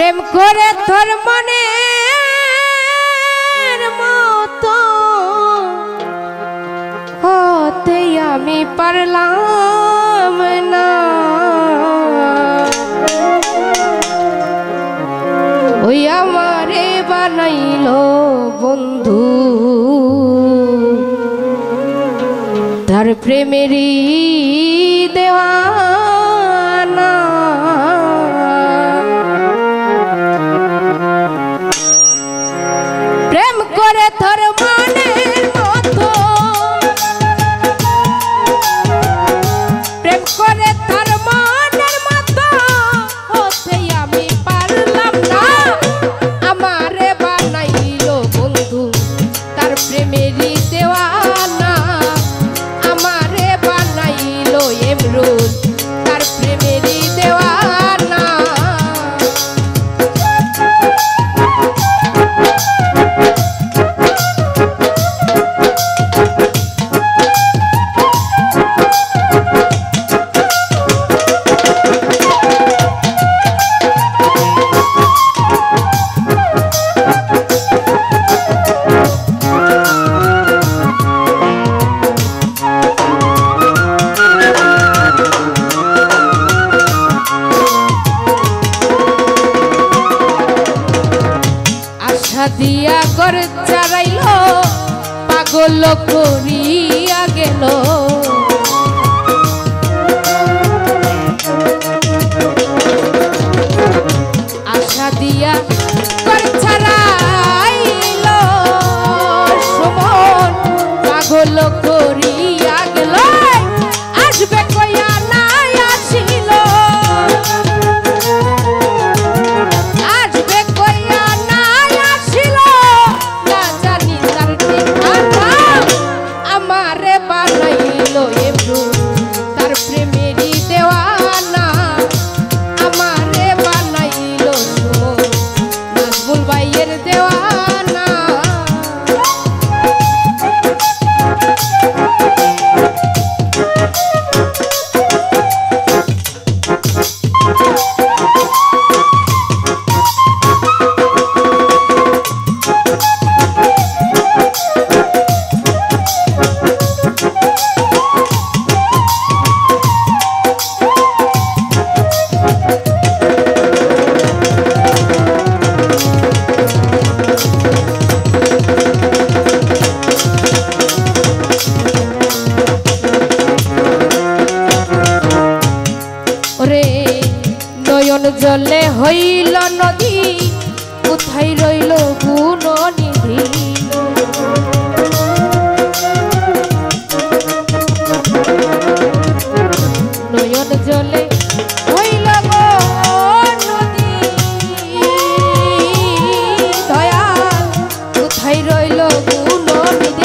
প্রেম করে তোর মনে মতো। হতে আমি পারলাম না। ওই আমারে বানাইল বন্ধু। তার প্রেমেরই loucura. রইল নদী কোথায় রইল গুণ নিধি? নয়ন জলে হইল নদী। দয়া রইল গুণ নিধি?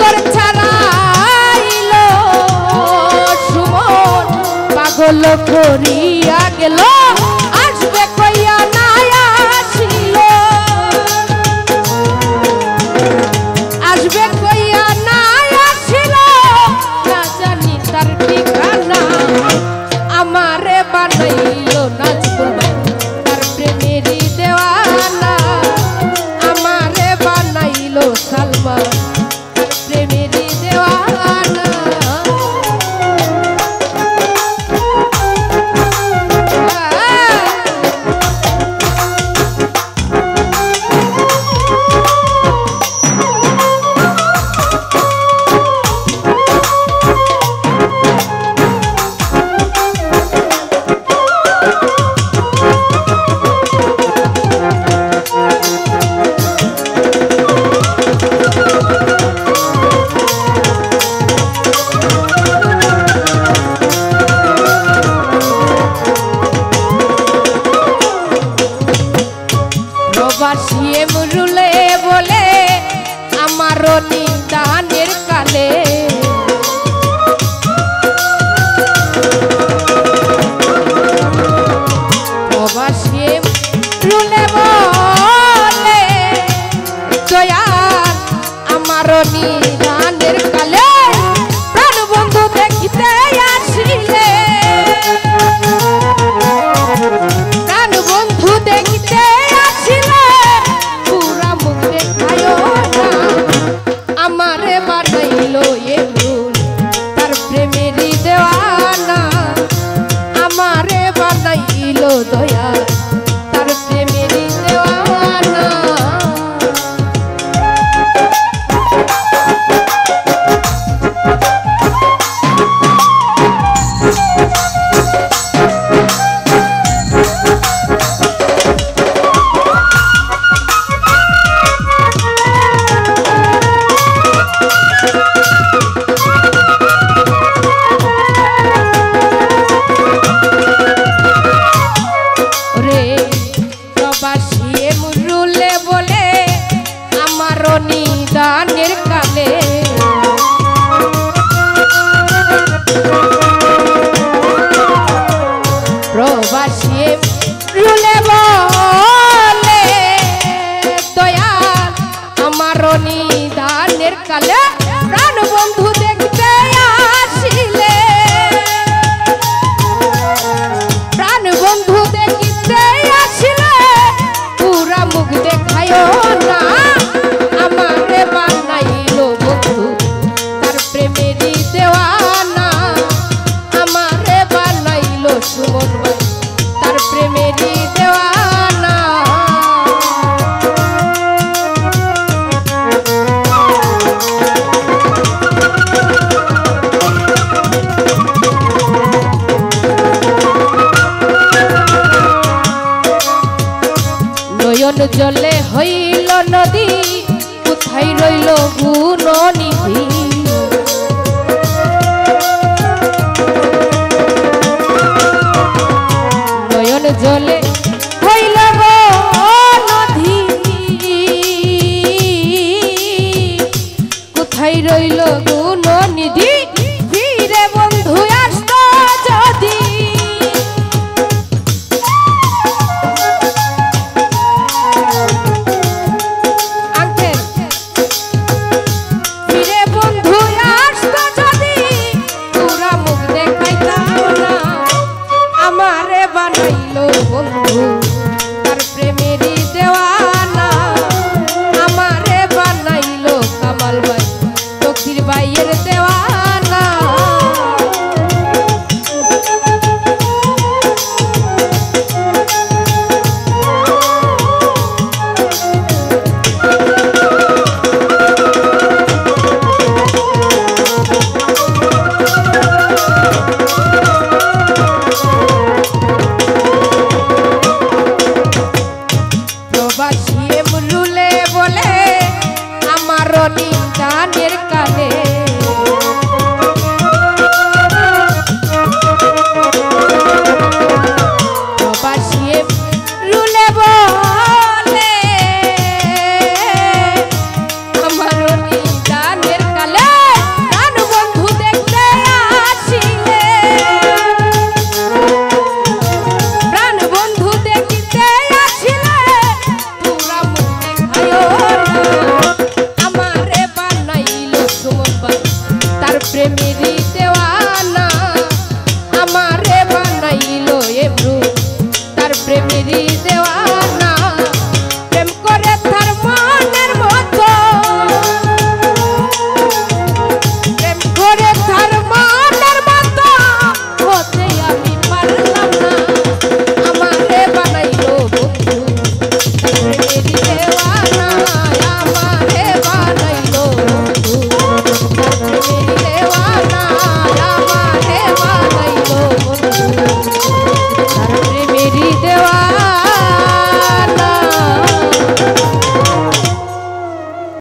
সাগর ছাড়াইল। সুমন পাগল করিয়া গেল। গুণ जानेर काले